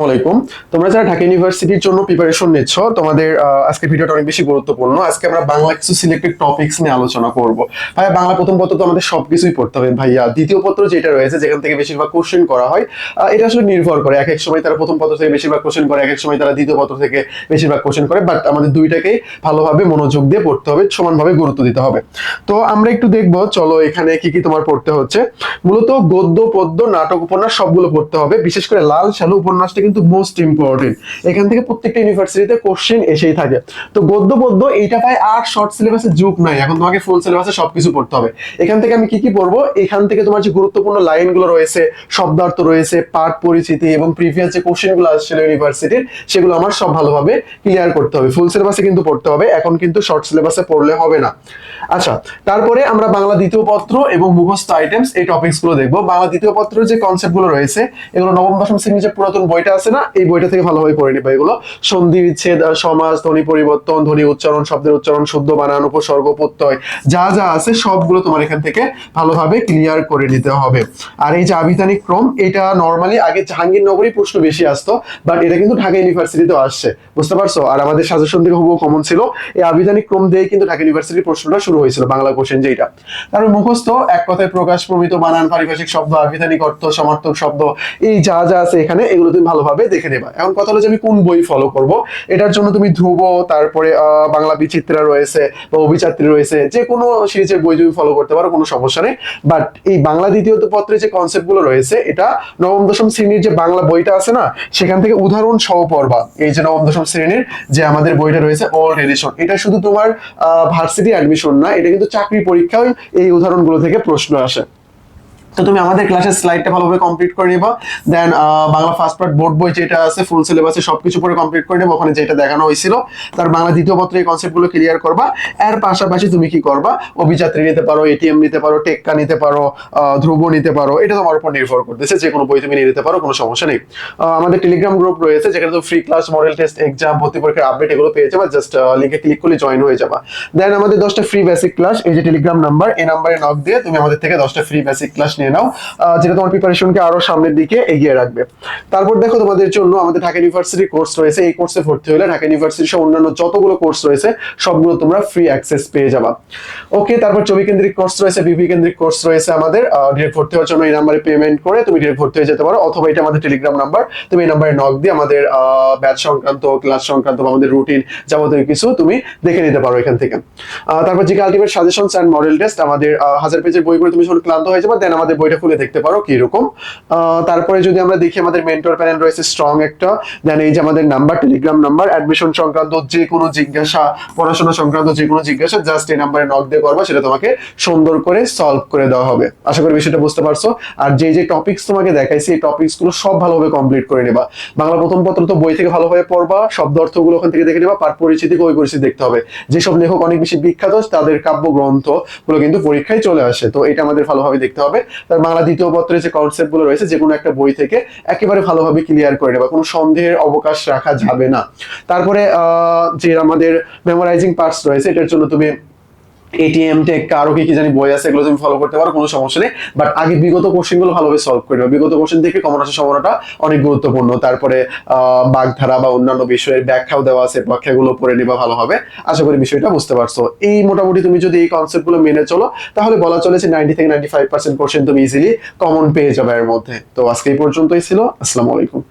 আসসালামাইকুম তোমরা যারা ঢাকা ইউনিভার্সিটির জন্য প্রিপারেশন নিচ্ছ, তোমাদের আজকে ভিডিওটা অনেক বেশি গুরুত্বপূর্ণ। আজকে আমরা বাংলা কিছু সিলেক্টেড টপিকস নিয়ে আলোচনা করব। ভাই বাংলা প্রথম পত্র তো আমাদের পড়তে হবে। ভাইয়া, দ্বিতীয় পত্র যেটা রয়েছে, যেখান থেকে বেশিরভাগ কোশ্চেন করা হয় এটা আসলে নির্ভর করে। এক এক সময় তারা প্রথম পত্র থেকে বেশিরভাগ কোশ্চেন করে, এক এক সময় তারা দ্বিতীয় পত্র থেকে বেশিরভাগ কোশ্চেন করে বাট আমাদের ভালোভাবে মনোযোগ দিয়ে পড়তে হবে, সমানভাবে গুরুত্ব দিতে হবে। তো আমরা একটু দেখব, চলো এখানে কি কি তোমার পড়তে হচ্ছে। মূলত গদ্য, পদ্য, নাটক, উপন্যাস সবগুলো পড়তে হবে, বিশেষ করে লাল সালু উপন্যাসটা কিন্তু মোস্ট ইম্পর্টেন্ট এখান থেকে প্রত্যেকটা ইউনিভার্সিটিতে কোশ্চেন এসেই থাকে। তো গদ্য পদ্য, এইটা পায় আর শর্ট সিলেবাসে যুগ নাই। এখন তোমাকে ফুল সিলেবাসে সবকিছু পড়তে হবে। এখান থেকে আমি কি কি পড়ব? এখান থেকে তোমার যে গুরুত্বপূর্ণ লাইনগুলো রয়েছে, শব্দার্থ রয়েছে, পাঠ পরিচিতি এবং প্রিভিয়াস যে কোশ্চেনগুলো আসছিল ইউনিভার্সিটির সেগুলো আমার সব ভালোভাবে ক্লিয়ার করতে হবে। ফুল সিলেবাসে কিন্তু পড়তে হবে, এখন কিন্তু শর্ট সিলেবাসে পড়লে হবে না। আচ্ছা তারপরে আমরা বাংলা দ্বিতীয় পত্র এবং মুখস্থ আইটেমস এই টপিকসগুলো দেখব। বাংলা দ্বিতীয় পত্রের যে কনসেপ্টগুলো রয়েছে, এগুলো নবম, দশম শ্রেণির যে পুরাতন বইটা আছে না? এই বইটা থেকে ভালোভাবে পড়ে নিবা এগুলো। সন্ধি বিচ্ছেদ সমাজ, ধ্বনি পরিবর্তন, ধ্বনি উচ্চারণ, শব্দের উচ্চারণ, শুদ্ধ বানান, উপসর্গ, প্রত্যয়, যা যা আছে সবগুলো তোমার এখান থেকে ভালোভাবে ক্লিয়ার করে নিতে হবে। আর এই যে আবিধানিক ক্রম, এটা নর্মালি আগে জাহাঙ্গীরনগরই প্রশ্ন বেশি আসতো বাট এটা কিন্তু ঢাকা ইউনিভার্সিটিতেও আসছে। বুঝতে পারছ? আর আমাদের সাজেশন থেকে হুবহু কমন ছিল, এই আবিধানিক ক্রম দিয়ে কিন্তু ঢাকা ইউনিভার্সিটির প্রশ্নটা শুরু হয়েছিল, বাংলা কোশ্চেন যেটা তারপর মুখস্থ, এক কথায় প্রকাশ, প্রমিত, বানান, পারিভাষিক শব্দ আবিধানিক অর্থ, সমার্থক শব্দ, এই যা যা আছে এখানে, এগুলো তুমি ভালোভাবে দেখে নেবা। এখন কথা হলো যে আমি কোন বই ফলো করব? এটার জন্য তুমি ধ্রুব, তারপরে বাংলা বিচিত্রা রয়েছে বা অভিযাত্রী রয়েছে, যে কোনো সিরিজের বই তুমি ফলো করতে পারো, কোনো সমস্যা নেই। বাট এই বাংলা দ্বিতীয় পত্রে যে কনসেপ্টগুলো রয়েছে, এটা নবম, দশম শ্রেণির যে বাংলা বইটা আছে না, সেখান থেকে উদাহরণ সহ পড়বা। এই যে নবম, দশম শ্রেণির যে আমাদের বইটা রয়েছে ওল্ড এডিশন এটা শুধু তোমার ভার্সিটি অ্যাডমিশন না, এটা কিন্তু চাকরি পরীক্ষায় এই উদাহরণগুলো থেকে প্রশ্ন আসে। তো তুমি আমাদের ক্লাসের স্লাইডটা ভালোভাবে কমপ্লিট করে নিবা। Then Bangla first part board বই যেটা আছে ফুল সিলেবাসে সবকিছু পরে কমপ্লিট করে নেব। ওখানে যেটা দেখানো হয়েছিল, তার বাংলা দ্বিতীয় পত্রে এই কনসেপ্টগুলো ক্লিয়ার করবা। এর পাশাপাশি তুমি কি করবা? অভিযাত্রী নিতে পারো এটিএম নিতে পারো, টেক্কা নিতে পারো ধ্রুব নিতে পারো, এটা তোমার উপর নির্ভর করতেছে। যে কোনো বই তুমি নিয়ে নিতে পারো, কোনো সমস্যা নেই। আমাদের টেলিগ্রাম গ্রুপ রয়েছে, যেখানে তুমি free class model test exam ভর্তি পরীক্ষার আপডেট এগুলো পেয়ে যাবা। জাস্ট লিঙ্কে ক্লিক করলে জয়েন হয়ে যাবা। দেন আমাদের দশটা ফ্রি বেসিক ক্লাস এই যে টেলিগ্রাম নাম্বার এই নাম্বারে নক দিয়ে তুমি আমাদের থেকে দশটা ফ্রি বেসিক ক্লাস নিয়ে নাও যেটা তোমার প্রিপারেশনকে আরও সামনের দিকে এগিয়ে রাখবে। তারপর দেখো তোমাদের জন্য আমাদের ঢাকা ইউনিভার্সিটি কোর্স রয়েছে। এই কোর্সে ভর্তি হলে ঢাকা ইউনিভার্সিটি সহ অন্যান্য যতগুলো কোর্স রয়েছে, সবগুলো তোমরা ফ্রি অ্যাক্সেস পেয়ে যাবা। ওকে তারপর ছবি কেন্দ্রিক কোর্স রয়েছে বিপি কেন্দ্রিক কোর্স রয়েছে আমাদের। ডিরেক্ট ভর্তি হওয়ার জন্য এই নাম্বারে পেমেন্ট করে তুমি ডিরেক্ট ভর্তি হয়ে যেতে পারো, অথবা এটা আমাদের টেলিগ্রাম নাম্বার তুমি এই নাম্বারে নক দিয়ে আমাদের ব্যাচ সংক্রান্ত ক্লাস সংক্রান্ত বা আমাদের রুটিন যাবতীয় কিছু তুমি দেখে নিতে পারো এখান থেকে। তারপর GK ultimate suggestions and model test আমাদের হাজার পেজের বই করে তুমি যখন ক্লান্ত হয়ে যাবে দেন আমাদের বইটা খুলে দেখতে পারো কি রকম তারপরে যদি আমরা দেখি আমাদের মেন্টর প্যানেল রয়েছে স্ট্রং একটা দেন এই যে আমাদের নাম্বার টেলিগ্রাম নাম্বার অ্যাডমিশন সংক্রান্ত যে কোনো জিজ্ঞাসা, পড়াশোনা সংক্রান্ত যে কোনো জিজ্ঞাসা জাস্ট এই নাম্বারে নক দিয়ে করবা, সেটা তোমাকে সুন্দর করে সলভ করে দেওয়া হবে। আশা করি বিষয়টা বুঝতে পারছ। আর যে যে টপিকস তোমাকে দেখাইছি, এই টপিকসগুলো সব ভালোভাবে কমপ্লিট করে নেবা। বাংলা প্রথম পত্র তো বই থেকে ভালোভাবে পড়বা, শব্দ অর্থগুলো ওখান থেকে দেখে নেবা, পাঠ পরিচিতি, কবি পরিচিতি দেখতে হবে। যেসব লেখক অনেক বেশি বিখ্যাত, তাদের কাব্য গ্রন্থগুলো কিন্তু পরীক্ষায় চলে আসে। তো এটা আমাদের ভালোভাবে দেখতে হবে। তার বাংলা দ্বিতীয় পত্রে যে কনসেপ্টগুলো রয়েছে যে কোনো একটা বই থেকে একেবারে ভালোভাবে ক্লিয়ার করে নেবা কোনো সন্দেহের অবকাশ রাখা যাবে না। তারপরে যে আমাদের মেমোরাইজিং পার্টস রয়েছে, এটার জন্য তুমি এটিএম টেক আরও কি জানি বই আছে, এগুলো তুমি ফলো করতে পারো, কোনো সমস্যা নেই। বাট আগে বিগত কোশ্চেনগুলো ভালোভাবে সলভ করে নেবে বিগত কোশ্চেন থেকে কমন আসার সম্ভাবনাটা অনেক গুরুত্বপূর্ণ। তারপরে বাগধারা বা অন্যান্য বিষয়ের ব্যাখ্যাও দেওয়া আছে, ব্যাখ্যাগুলো পড়ে নিবা ভালোভাবে আশা করি বিষয়টা বুঝতে পারছ। এই মোটামুটি তুমি যদি এই কনসেপ্টগুলো মেনে চলো, তাহলে বলা চলে যে নাইনটি থেকে নাইনটি ফাইভ পার্সেন্ট কোশ্চেন তুমি ইজিলি কমন পেয়ে যাবে এর মধ্যে। তো আজকে এই পর্যন্তই ছিল। আসসালামু আলাইকুম।